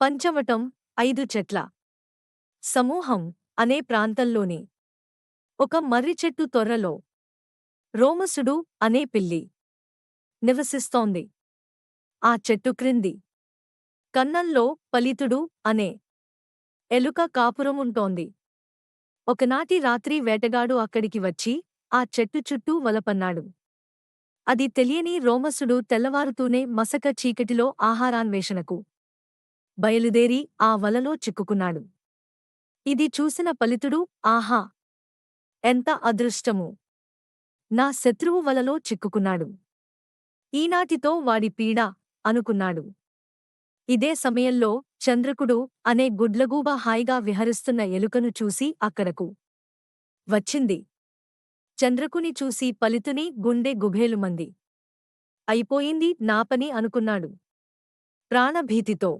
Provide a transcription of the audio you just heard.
పంచవటం ఐదు చెట్ల. సమూహం అనే ప్రాంతంలోని ఒక మర్రి చెట్టు తొర్రలో రోమసుడు అనే పిల్లి నివసిస్తోంది. ఆ చెట్టు క్రింది కన్నంలో పలితుడు అనే ఎలుక కాపురముంటోంది ఒకనాటి రాత్రి వేటగాడు అక్కడికి వచ్చి ఆ చెట్టు చుట్టూ వలపన్నాడు. అది తెలియని రోమసుడు తెల్లవారుతూనే మసక చీకటిలో ఆహారాన్వేషణకు బయలుదేరి ఆ వలలో చిక్కుకున్నాడు. ఇది చూసిన పలితుడు ఆహా! ఎంత అదృష్టము! నా శత్రువు వలలో చిక్కుకున్నాడు. ఈనాటితో వాడి పీడ అనుకున్నాడు. ఇదే సమయంలో చంద్రకుడు అనే గుడ్లగూబ హాయిగా విహరిస్తున్న ఎలుకను చూసి అక్కడకు వచ్చింది. చంద్రకుని చూసి పలితుని గుండె గుభేలుమంది. అయిపోయింది నా పని అనుకున్నాడు. ప్రాణభీతితో